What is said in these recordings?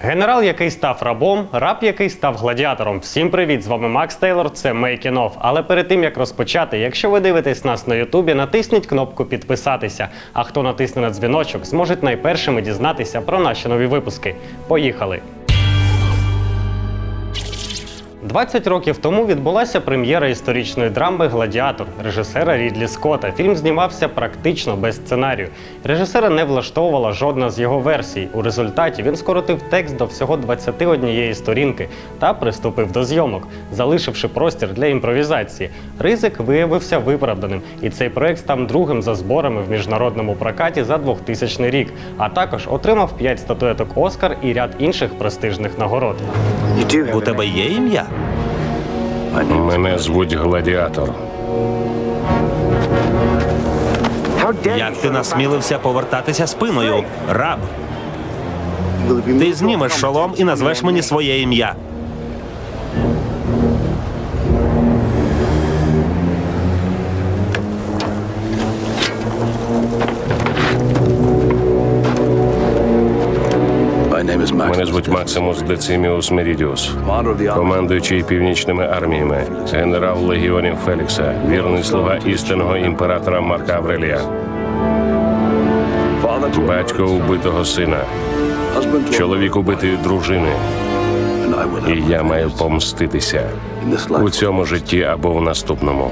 Генерал, який став рабом, раб, який став гладіатором. Всім привіт! З вами Макс Тейлор. Це Making Of. Але перед тим як розпочати, якщо ви дивитесь нас на Ютубі, натисніть кнопку підписатися. А хто натисне на дзвіночок, зможуть найпершими дізнатися про наші нові випуски. Поїхали! 20 років тому відбулася прем'єра історичної драми Гладіатор режисера Рідлі Скотта. Фільм знімався практично без сценарію. Режисера не влаштовувала жодна з його версій. У результаті він скоротив текст до всього 21 сторінки та приступив до зйомок, залишивши простір для імпровізації. Ризик виявився виправданим, і цей проект став другим за зборами в міжнародному прокаті за 2000 рік, а також отримав 5 статуеток Оскар і ряд інших престижних нагород. У тебе є ім'я? Мене звуть Гладіатор. Як ти насмілився повертатися спиною? Раб. Ти знімеш шолом і назвеш мені своє ім'я. Мене звуть Максимус Дециміус Мерідіус, командуючий північними арміями, генерал легіонів Фелікса, вірний слуга істинного імператора Марка Аврелія, батько убитого сина, чоловік убитої дружини. І я маю помститися у цьому житті або в наступному.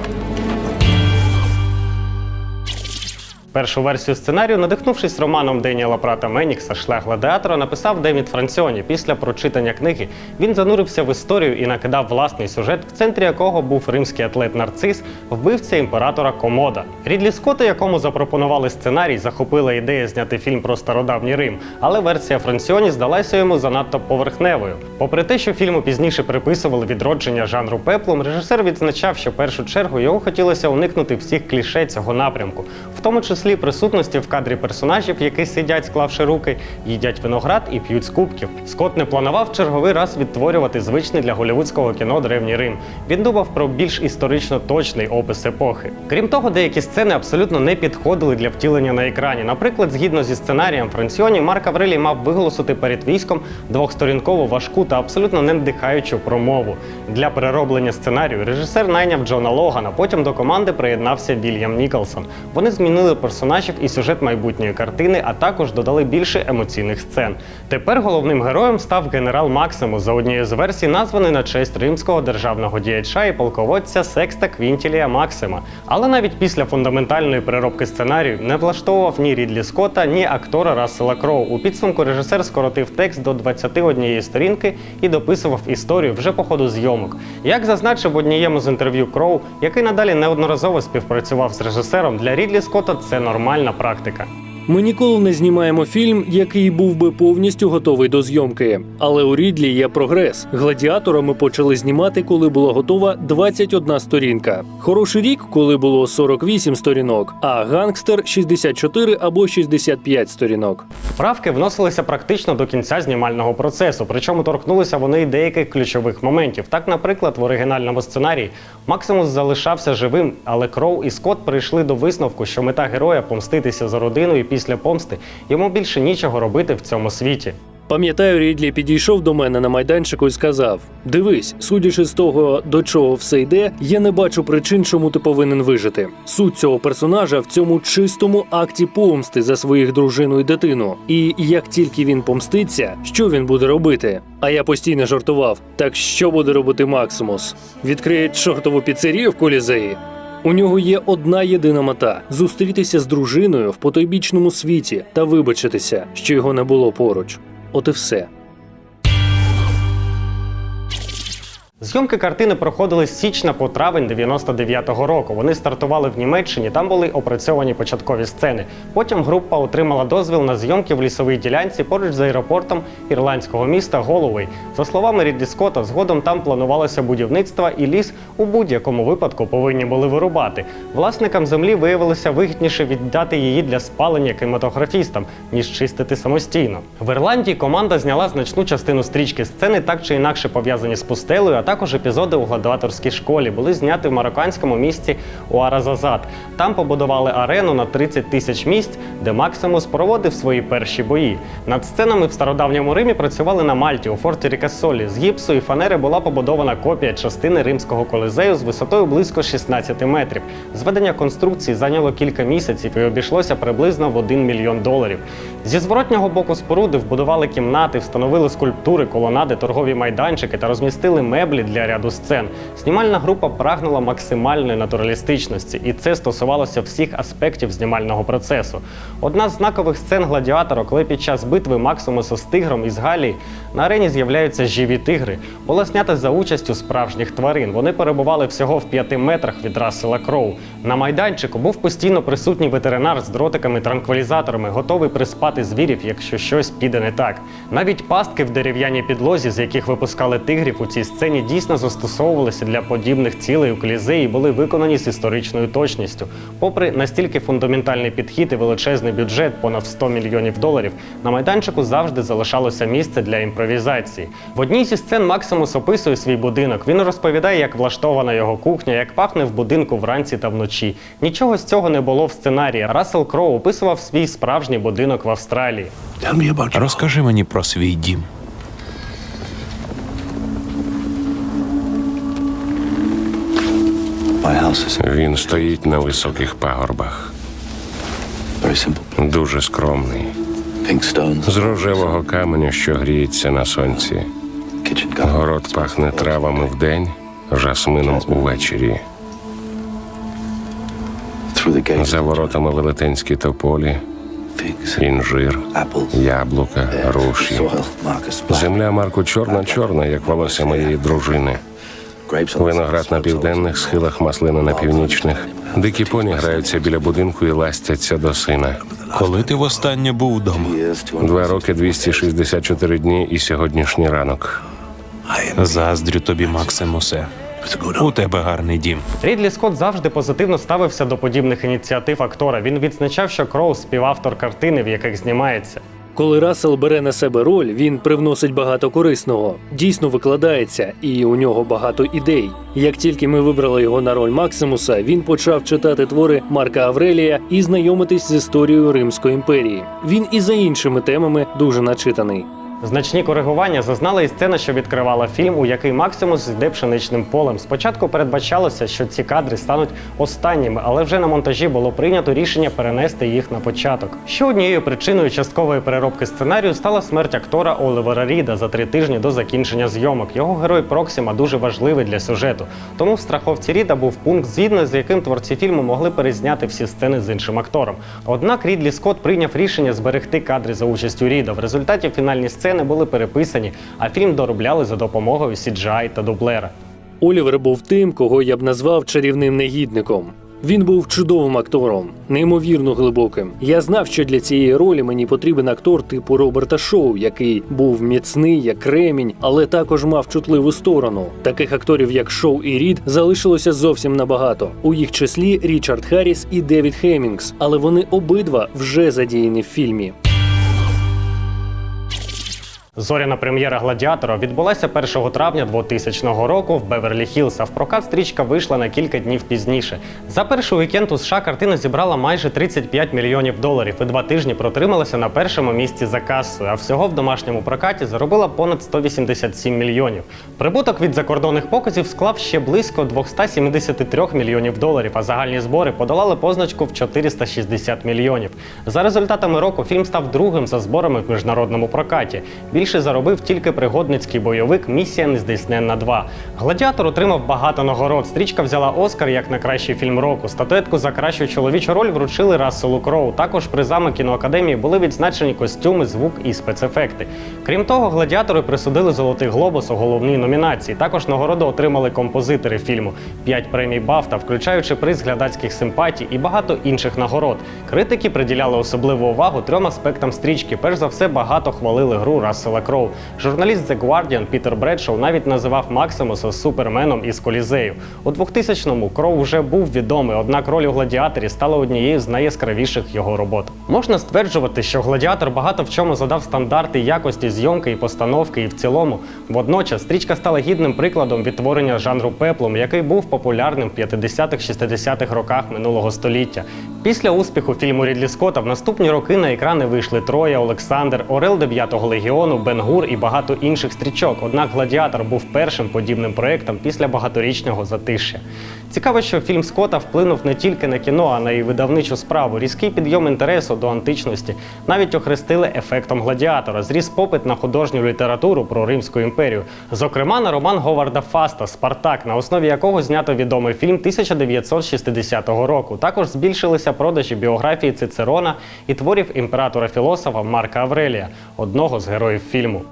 Першу версію сценарію, надихнувшись романом Деніела Прата Менікса Шлях гладіатора, написав Демід Франціоні. Після прочитання книги він занурився в історію і накидав власний сюжет, в центрі якого був римський атлет Нарцис, вбивця імператора Комода. Рідлі Скотта, якому запропонували сценарій, захопила ідея зняти фільм про стародавній Рим, але версія Франціоні здалася йому занадто поверхневою. Попри те, що фільму пізніше приписували відродження жанру пеплом, режисер відзначав, що першу чергу його хотілося уникнути всіх кліше цього напрямку, в тому числі присутності в кадрі персонажів, які сидять, склавши руки, їдять виноград і п'ють з кубків. Скотт не планував черговий раз відтворювати звичний для голівудського кіно Древній Рим. Він думав про більш історично точний опис епохи. Крім того, деякі сцени абсолютно не підходили для втілення на екрані. Наприклад, згідно зі сценарієм Франціоні, Марк Аврелій мав виголосити перед військом двохсторінкову важку та абсолютно не вдихаючу промову. Для перероблення сценарію режисер найняв Джона Логана. Потім до команди приєднався Вільям Ніколсон. Вони змінили персонажів і сюжет майбутньої картини, а також додали більше емоційних сцен. Тепер головним героєм став генерал Максимус, за однією з версій, названий на честь римського державного діяча і полководця Секста Квінтілія Максима. Але навіть після фундаментальної переробки сценарію не влаштовував ні Рідлі Скотта, ні актора Рассела Кроу. У підсумку режисер скоротив текст до 21 сторінки і дописував історію вже по ходу зйомок. Як зазначив в однієму з інтерв'ю Кроу, який надалі неодноразово співпрацював з режисером, для Рідлі Скотта це нормальна практика. Ми ніколи не знімаємо фільм, який був би повністю готовий до зйомки. Але у Рідлі є прогрес. Гладіатора ми почали знімати, коли була готова 21 сторінка. Хороший рік, коли було 48 сторінок, а гангстер 64 або 65 сторінок. Правки вносилися практично до кінця знімального процесу, причому торкнулися вони й деяких ключових моментів. Так, наприклад, в оригінальному сценарії Максимус залишався живим, але Кроу і Скотт прийшли до висновку, що мета героя помститися за родину, і після помсти йому більше нічого робити в цьому світі. Пам'ятаю, Рідлі підійшов до мене на майданчику і сказав: Дивись, судячи з того, до чого все йде, я не бачу причин, чому ти повинен вижити. Суть цього персонажа в цьому чистому акті помсти за своїх дружину і дитину. І як тільки він помститься, що він буде робити? А я постійно жартував: так що буде робити Максимус? Відкриє чортову піцерію в колізеї? У нього є одна єдина мета зустрітися з дружиною в потойбічному світі та вибачитися, що його не було поруч. От і все. Зйомки картини проходили з січня по травень 99-го року. Вони стартували в Німеччині, там були опрацьовані початкові сцени. Потім група отримала дозвіл на зйомки в лісовій ділянці поруч з аеропортом ірландського міста Головей. За словами Рідлі Скотта, згодом там планувалося будівництво і ліс у будь-якому випадку повинні були вирубати. Власникам землі виявилося вигідніше віддати її для спалення кінематографістам, ніж чистити самостійно. В Ірландії команда зняла значну частину стрічки сцени, так чи інакше пов'язані з пустелею, також епізоди у гладіаторській школі були зняті в марокканському місті Уаразазад. Там побудували арену на 30 тисяч місць, де Максимус проводив свої перші бої. Над сценами в стародавньому Римі працювали на Мальті у форті Рікасолі. З гіпсу і фанери була побудована копія частини римського колизею з висотою близько 16 метрів. Зведення конструкції зайняло кілька місяців і обійшлося приблизно в 1 мільйон доларів. Зі зворотнього боку споруди вбудували кімнати, встановили скульптури, колонади, торгові майданчики та розмістили меблі для ряду сцен. Знімальна група прагнула максимальної натуралістичності, і це стосувалося всіх аспектів знімального процесу. Одна з знакових сцен гладіатора, коли під час битви Максимуса з тигром із Галії на арені з'являються живі тигри, була знята за участю справжніх тварин. Вони перебували всього в п'яти метрах від Рассела Кроу. На майданчику був постійно присутній ветеринар з дротиками-транквілізаторами, готовий приспати звірів, якщо щось піде не так. Навіть пастки в дерев'яній підлозі, з яких випускали тигрів у цій сцені, дійсно застосовувалися для подібних цілей у колізеї і були виконані з історичною точністю. Попри настільки фундаментальний підхід і величезний бюджет, понад 100 мільйонів доларів, на майданчику завжди залишалося місце для імпровізації. В одній зі сцен Максимус описує свій будинок. Він розповідає, як влаштована його кухня, як пахне в будинку вранці та вночі. Нічого з цього не було в сценарії. Рассел Кроу описував свій справжній будинок в Австралії. Розкажи мені про свій дім. Він стоїть на високих пагорбах, дуже скромний, з рожевого каменю, що гріється на сонці. Город пахне травами вдень, жасмином увечері. За воротами велетенські тополі, інжир, яблука, руші. Земля Марку чорна-чорна, як волосся моєї дружини. Виноград на південних схилах, маслина на північних. Дикі поні граються біля будинку і ластяться до сина. Коли ти востаннє був вдома? Два роки 264 дні і сьогоднішній ранок. Заздрю тобі, Максимусе. У тебе гарний дім. Рідлі Скотт завжди позитивно ставився до подібних ініціатив актора. Він відзначав, що Кроу співавтор картини, в яких знімається. Коли Рассел бере на себе роль, він привносить багато корисного, дійсно викладається, і у нього багато ідей. Як тільки ми вибрали його на роль Максимуса, він почав читати твори Марка Аврелія і знайомитись з історією Римської імперії. Він і за іншими темами дуже начитаний. Значні коригування зазнала і сцена, що відкривала фільм, у який Максимус йде пшеничним полем. Спочатку передбачалося, що ці кадри стануть останніми, але вже на монтажі було прийнято рішення перенести їх на початок. Ще однією причиною часткової переробки сценарію стала смерть актора Оливера Ріда за три тижні до закінчення зйомок. Його герой Проксима дуже важливий для сюжету. Тому в страховці Ріда був пункт, згідно з яким творці фільму могли перезняти всі сцени з іншим актором. Однак Рідлі Скотт прийняв рішення зберегти кадри за участю Ріда. В результаті фінальні сцени були переписані, а фільм доробляли за допомогою CGI та дублера. Олівер був тим, кого я б назвав чарівним негідником. Він був чудовим актором, неймовірно глибоким. Я знав, що для цієї ролі мені потрібен актор типу Роберта Шоу, який був міцний, як кремінь, але також мав чутливу сторону. Таких акторів, як Шоу і Рід, залишилося зовсім набагато. У їх числі Річард Харріс і Девід Хеммінгс, але вони обидва вже задіяні в фільмі. Зоряна прем'єра гладіатора відбулася 1 травня 2000 року в Беверлі Хіллз, а в прокат стрічка вийшла на кілька днів пізніше. За перший вікенд у США картина зібрала майже 35 мільйонів доларів і два тижні протрималася на першому місці за касою. А всього в домашньому прокаті заробила понад 187 мільйонів. Прибуток від закордонних показів склав ще близько 273 мільйонів доларів, а загальні збори подолали позначку в 460 мільйонів. За результатами року фільм став другим за зборами в міжнародному прокаті. Більше заробив тільки пригодницький бойовик Місія нездійсненна 2. Гладіатор отримав багато нагород. Стрічка взяла Оскар як на кращий фільм року. Статуетку за кращу чоловічу роль вручили Расселу Кроу. Також призами кіноакадемії були відзначені костюми, звук і спецефекти. Крім того, гладіатори присудили золотий глобус у головній номінації. Також нагороду отримали композитори фільму, п'ять премій Бафта, включаючи приз глядацьких симпатій і багато інших нагород. Критики приділяли особливу увагу трьом аспектам стрічки. Перш за все, багато хвалили гру Рассела Рассела Кроу. Журналіст The Guardian Пітер Бредшоу навіть називав Максимуса суперменом із колізею. У 2000-му Кроу вже був відомий, однак роль у гладіаторі стала однією з найяскравіших його робот. Можна стверджувати, що гладіатор багато в чому задав стандарти якості зйомки і постановки, і в цілому. Водночас стрічка стала гідним прикладом відтворення жанру пеплом, який був популярним в 50-60-х роках минулого століття. Після успіху фільму Рідлі Скотта в наступні роки на екрани вийшли Троя, Олександр, Орел 9-го легіону, Бенгур і багато інших стрічок. Однак Гладіатор був першим подібним проектом після багаторічного затишя. Цікаво, що фільм Скотта вплинув не тільки на кіно, а й на видавничу справу. Різкий підйом інтересу до античності навіть охрестили ефектом гладіатора. Зріс попит на художню літературу про Римську імперію, зокрема на роман Говарда Фаста Спартак, на основі якого знято відомий фільм 1960 року. Також збільшилися продажі біографії Цицерона і творів імператора філософа Марка Аврелія, одного з героїв фільму.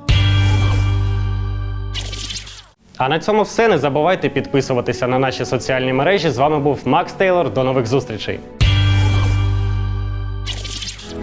А на цьому все. Не забувайте підписуватися на наші соціальні мережі. З вами був Макс Тейлор. До нових зустрічей.